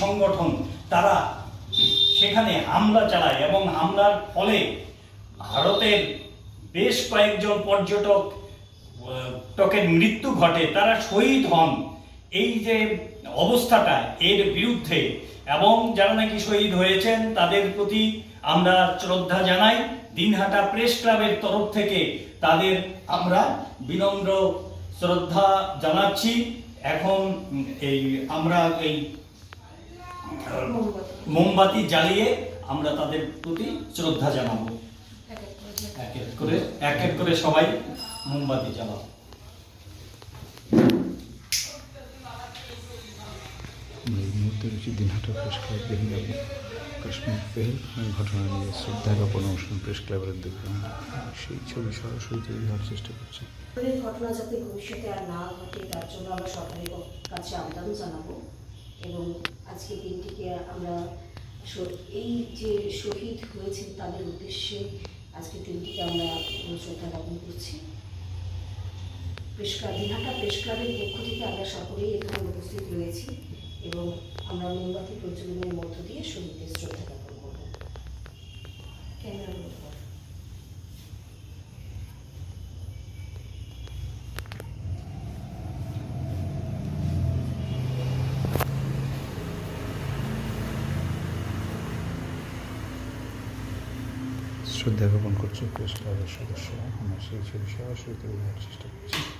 সংগঠন, তারা সেখানে হামলা চালায় এবং হামলার ফলে ভারতের বেশ কয়েকজন পর্যটক, টকের মৃত্যু ঘটে, তারা শহীদ হন। এই যে অবস্থাটা, এর বিরুদ্ধে, এবং যারা নাকি শহীদ হয়েছেন, তাদের প্রতি আমরা শ্রদ্ধা জানাই। দিনহাটা প্রেস ক্লাবের তরফ থেকে তাদের আমরা বিনম্র শ্রদ্ধা জানাচ্ছি। এখন এই, আমরা এই মোমবাতি। জ্বালিয়ে আমরা তাদের প্রতি শ্রদ্ধা জানাব। এক এক করে। এক এক করে সবাই মোমবাতি জ্বালাবো আমরা এই মুহূর্তে দিনহাটা প্রেস ক্লাব বিভিন্ন কাশ্মীর পেহেল। ঘটনা নিয়ে শ্রদ্ধা জ্ঞাপন অনুষ্ঠান প্রেস ক্লাবের দিকে সেই ছবি সরাসরি তৈরি হওয়ার চেষ্টা করছি। ঘটনা যাতে ভবিষ্যতে আর না ঘটে তার জন্য আমরা সরকারের কাছে আবেদন জানাব। এবং আজকে দিনটিকে আমরা এই যে শহীদ হয়েছেন তাদের উদ্দেশ্যে আজকে দিনটিকে আমরা শ্রদ্ধা জ্ঞাপন করছি। প্রেস ক্লাব দিনহাটা প্রেস ক্লাবের পক্ষ থেকে আমরা সকলেই এখানে উপস্থিত রয়েছি এবং আমরা মোমবাতি প্রজ্বলনের মধ্য দিয়ে শহীদদের শ্রদ্ধা জ্ঞাপন করব ক্যামেরা বন্ধ করো। শ্রদ্ধা জ্ঞাপন করছে প্রেস ক্লাবের আমরা সেই ছবি সরাসরি হওয়ার চেষ্টা করছি।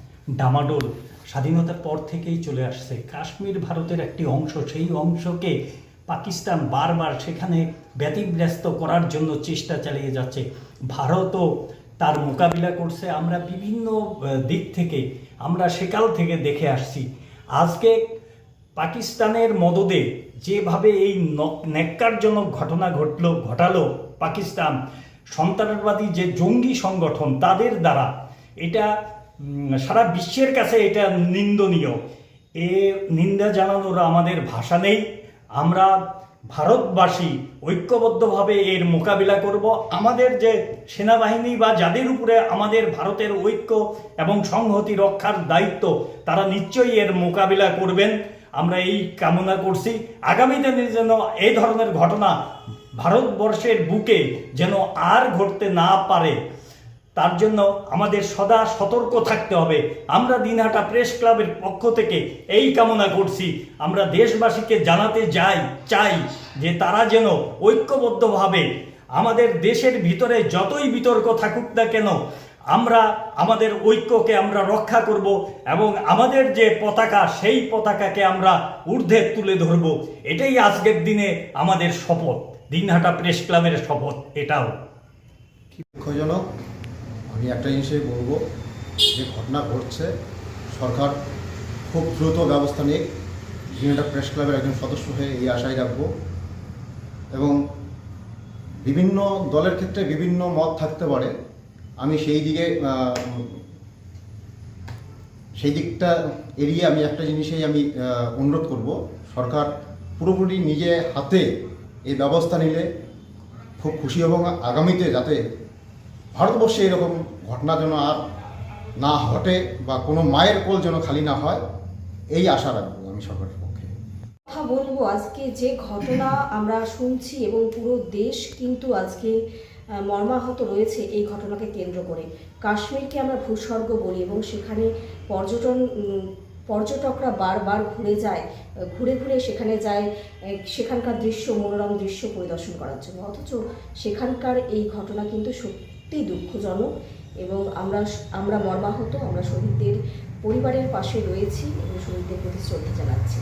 ডামাডোল স্বাধীনতার পর থেকেই চলে আসছে। কাশ্মীর ভারতের একটি অংশ, সেই অংশকে পাকিস্তান বারবার সেখানে ব্যতিব্যস্ত করার জন্য চেষ্টা চালিয়ে যাচ্ছে। ভারতও তার মোকাবিলা করছে। আমরা বিভিন্ন দিক থেকে, আমরা সেকাল থেকে দেখে আসছি। আজকে পাকিস্তানের মদদে যেভাবে এই ন্যাক্কারজনক ঘটনা ঘটলো, ঘটালো পাকিস্তান, সন্ত্রাসবাদী যে জঙ্গি সংগঠন, তাদের দ্বারা, এটা সারা বিশ্বের কাছে এটা নিন্দনীয়। এ নিন্দা জানানোর আমাদের ভাষা নেই। আমরা ভারতবাসী ঐক্যবদ্ধভাবে এর মোকাবিলা করব। আমাদের যে সেনাবাহিনী বা যাদের উপরে আমাদের ভারতের ঐক্য এবং সংহতি রক্ষার দায়িত্ব, তারা নিশ্চয়ই এর মোকাবিলা করবেন। আমরা এই কামনা করছি। আগামী দিনে যেন এই ধরনের ঘটনা ভারতবর্ষের বুকে যেন আর ঘটতে না পারে তার জন্য আমাদের সদা সতর্ক থাকতে হবে। আমরা দিনহাটা প্রেস ক্লাবের পক্ষ থেকে এই কামনা করছি। আমরা দেশবাসীকে জানাতে যাই, চাই যে তারা যেন ঐক্যবদ্ধভাবে আমাদের দেশের ভিতরে যতই বিতর্ক থাকুক না কেন, আমরা আমাদের ঐক্যকে আমরা রক্ষা করব এবং আমাদের যে পতাকা, সেই পতাকাকে আমরা ঊর্ধ্বে তুলে ধরব। এটাই আজকের দিনে আমাদের শপথ। দিনহাটা প্রেস ক্লাবের শপথ, এটাও। দুঃখজনক আমি একটা জিনিসই বলব, যে ঘটনা ঘটছে, সরকার খুব দ্রুত ব্যবস্থা নিক দিনটা প্রেস ক্লাবের একজন সদস্য হয়ে এই আশাই রাখব। এবং বিভিন্ন দলের ক্ষেত্রে বিভিন্ন মত থাকতে পারে। আমি সেই দিকে সেই দিকটা এড়িয়ে আমি একটা জিনিসেই আমি অনুরোধ করব। সরকার পুরোপুরি নিজে হাতে এই ব্যবস্থা নিলে খুব খুশি এবং আগামীতে যাতে ভারতবর্ষে এরকম ঘটনা যেন আর না ঘটে বা কোনো মায়ের কোল যেন খালি না হয়, এই আশা রাখব আমি সরকারের পক্ষে। কথা বলব, আজকে যে ঘটনা আমরা শুনছি এবং পুরো দেশ কিন্তু আজকে মর্মাহত রয়েছে এই ঘটনাকে কেন্দ্র করে। কাশ্মীরকে আমরা ভূস্বর্গ বলি এবং সেখানে পর্যটন পর্যটকরা বারবার ঘুরে যায়, ঘুরে ঘুরে সেখানে যায় সেখানকার দৃশ্য, মনোরম দৃশ্য পরিদর্শন করার জন্য। অথচ সেখানকার এই ঘটনা কিন্তু সত্যি দুঃখজনক এবং আমরা আমরা মর্মাহত, আমরা শহীদদের পরিবারের পাশে রয়েছি এবং শহীদদের প্রতি শ্রদ্ধা জানাচ্ছি।